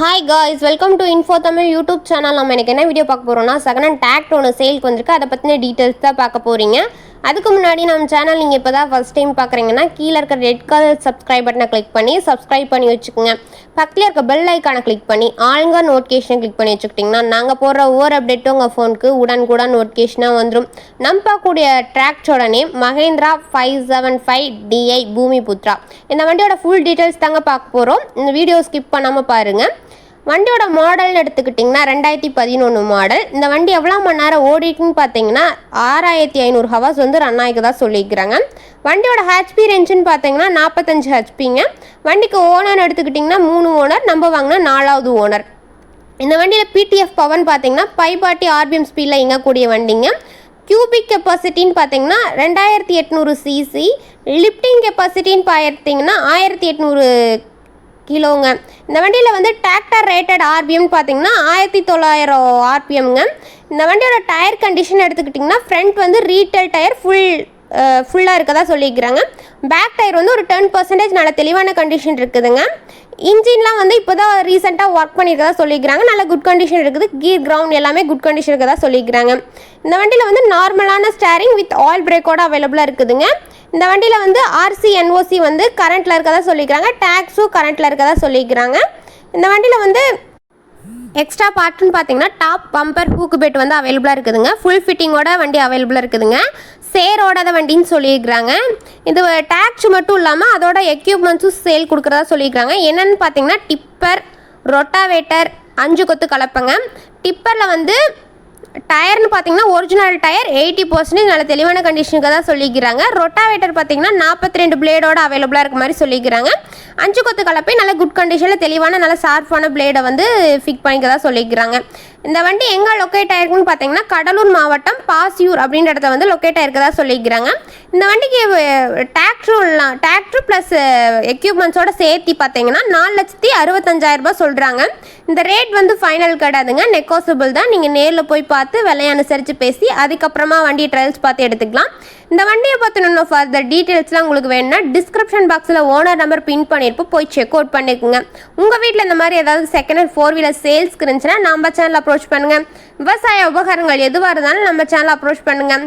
Hi guys welcome to Info Tamil YouTube channel நம்ம எனக்கு என்ன வீடியோ பார்க்க போகிறோம்னா செகண்ட் ஹேண்ட் டேக்ட் ஒன்று சேலுக்கு வந்திருக்கு. அதை பற்றின டீட்டெயில்ஸ் தான் பார்க்க போகிறீங்க அதுக்கு முன்னாடி நம்ம சேனல் நீங்கள் இப்போ தான் ஃபஸ்ட் டைம் பார்க்குறீங்கன்னா கீழே இருக்க ரெட் கலர் சப்ஸ்கிரைப் பட்டனை கிளிக் பண்ணி சப்ஸ்கிரைப் பண்ணி வச்சுக்கோங்க. பக்கத்தில் இருக்க பெல் ஐக்கானை கிளிக் பண்ணி ஆளுங்க நோட்டிஃபிகேஷனை கிளிக் பண்ணி வச்சுக்கிட்டிங்கன்னா நாங்கள் போடுற ஒவ்வொரு அப்டேட்டும் உங்கள் ஃபோனுக்கு உடனுக்குடன் நோட்டிஃபிகேஷனாக வந்துடும் நம்ம பார்க்கக்கூடிய ட்ராக்ஸோட name Mahindra five seven five DI Bhoomi Putra இந்த வண்டியோட ஃபுல் டீட்டெயில்ஸ் தாங்க பார்க்க போகிறோம் இந்த வீடியோ ஸ்கிப் பண்ணாமல் பாருங்கள் வண்டியோட மாடல்னு எடுத்துக்கிட்டிங்கன்னா ரெண்டாயிரத்தி பதினொன்று மாடல் இந்த வண்டி எவ்வளோ மணி நேரம் ஓடிட்டுன்னு பார்த்தீங்கன்னா ஆறாயிரத்தி ஐநூறு ஹவர்ஸ் வந்து ரன் ஆகிக்கதா சொல்லியிருக்கிறாங்க. வண்டியோட ஹெச்பி ரேஞ்சுன்னு பார்த்தீங்கன்னா நாற்பத்தஞ்சு ஹெச்பிங்க வண்டிக்கு ஓனர்னு எடுத்துக்கிட்டிங்கன்னா மூணு ஓனர் நம்ம வாங்கினா நாலாவது ஓனர் இந்த வண்டியில் பிடிஎஃப் பவர்னு பார்த்தீங்கன்னா பைபாட்டி ஆர்பிஎம் ஸ்பீடில் இயங்கக்கூடிய வண்டிங்க. கியூபிக் கெப்பாசிட்டின்னு பார்த்தீங்கன்னா ரெண்டாயிரத்தி எட்நூறு சிசி லிஃப்டிங் கெப்பாசிட்டின்னு பார்த்தீங்கன்னா ஆயிரத்தி எட்நூறு கிலோங்க. இந்த வண்டியில் வந்து டிராக்டர் ரேட்டட் ஆர்பிஎம் பார்த்தீங்கன்னா ஆயிரத்தி தொள்ளாயிரம் ஆர்பிஎம்ங்க இந்த வண்டியோட டயர் கண்டிஷன் எடுத்துக்கிட்டிங்கன்னா ஃப்ரண்ட் வந்து ரீட்டெயில் டயர் ஃபுல் ஃபுல்லாக இருக்கதா சொல்லியிருக்கிறாங்க. பேக் டயர் வந்து ஒரு டென் பர்சன்டேஜ் நல்ல தெளிவான கண்டிஷன் இருக்குதுங்க. இன்ஜின்லாம் வந்து இப்போ தான் ரீசெண்டாக ஒர்க் பண்ணியிருக்கதா சொல்லியிருக்கிறாங்க. நல்ல குட் கண்டிஷன் இருக்குது. கீர் கிரவுண்ட் எல்லாமே குட் கண்டிஷன் இருக்கதா சொல்லியிருக்கிறாங்க. இந்த வண்டியில் வந்து நார்மலான ஸ்டேரிங் வித் ஆயில் பிரேக்கோட அவைலபிளாக இருக்குதுங்க. இந்த வண்டியில் வந்து ஆர்சி என்ஓசி வந்து கரண்ட்டில் இருக்கதா சொல்லிக்கிறாங்க. டேக்ஸும் கரண்ட்டில் இருக்கதா சொல்லிக்கிறாங்க. இந்த வண்டியில் வந்து எக்ஸ்ட்ரா பார்ட்னு பார்த்தீங்கன்னா டாப் பம்பர் ஹூக்கு பெட் வந்து அவைலபிளாக இருக்குதுங்க. ஃபுல் ஃபிட்டிங்கோட வண்டி அவைலபிளாக இருக்குதுங்க. சேரோடாத வண்டின்னு சொல்லியிருக்கிறாங்க இது டேக்ஸ் மட்டும் இல்லாமல் அதோட எக்யூப்மெண்ட்ஸும் சேல் கொடுக்குறதா சொல்லியிருக்காங்க என்னென்னு பார்த்தீங்கன்னா டிப்பர் ரொட்டாவேட்டர் அஞ்சு கொத்து கலப்பங்க. டிப்பரில் வந்து டயர்னு பார்த்தீங்கன்னா ஒரிஜினல் டயர் எயிட்டி பர்சன்டேஜ் நல்ல தெளிவான கண்டிஷனுக்கு தான் சொல்லிக்கிறாங்க. ரொட்டாவேட்டர் பார்த்தீங்கன்னா நாற்பத்தி ரெண்டு பிளேடோட அவைலபிளாக இருக்க மாதிரி சொல்லிக்கிறாங்க. அஞ்சு கொத்து கலப்பை நல்ல குட் கண்டிஷனில் தெளிவான நல்ல ஷார்ப்பான பிளேடை வந்து ஃபிக் பண்ணிக்க தான் சொல்லிக்கிறாங்க. இந்த வண்டி எங்கே லொக்கேட் ஆயிருக்குன்னு பார்த்தீங்கன்னா கடலூர் மாவட்டம் பாசியூர் அப்படின்ற இடத்த வந்து லொக்கேட் ஆயிருக்கதா சொல்லிக்கிறாங்க. இந்த வண்டிக்கு டிராக்டரும் டிராக்டர் ப்ளஸ் எக்யூப்மெண்ட்ஸோட சேர்த்து பார்த்தீங்கன்னா நாலு லட்சத்தி அறுபத்தஞ்சாயிரரூபா சொல்கிறாங்க இந்த ரேட் வந்து ஃபைனல் கிடையாதுங்க. நெக்கோசபிள் தான். நீங்கள் நேரில் போய் பார்த்து விலையை அனுசரித்து பேசி அதுக்கப்புறமா வண்டி ட்ரையல்ஸ் பார்த்து எடுத்துக்கலாம். இந்த வண்டியை பற்றின ஃபர்தர் டீட்டெயில்ஸ்லாம் உங்களுக்கு வேணும்னா டிஸ்கிரிப்ஷன் பாக்ஸில் ஓனர் நம்பர் பின் பண்ணியிருப்போம் போய் செக் அவுட் பண்ணிக்கோங்க. உங்கள் வீட்டில் இந்த மாதிரி ஏதாவது செகண்ட் ஹேண்ட் ஃபோர் வீலர் சேல்ஸ்க்கு இருந்துச்சுன்னா நம்ம சேனல் அப்ரோச் பண்ணுங்கள் விவசாய உபகரணங்கள் எதுவாக இருந்தாலும் நம்ம சேனல் அப்ரோச் பண்ணுங்கள்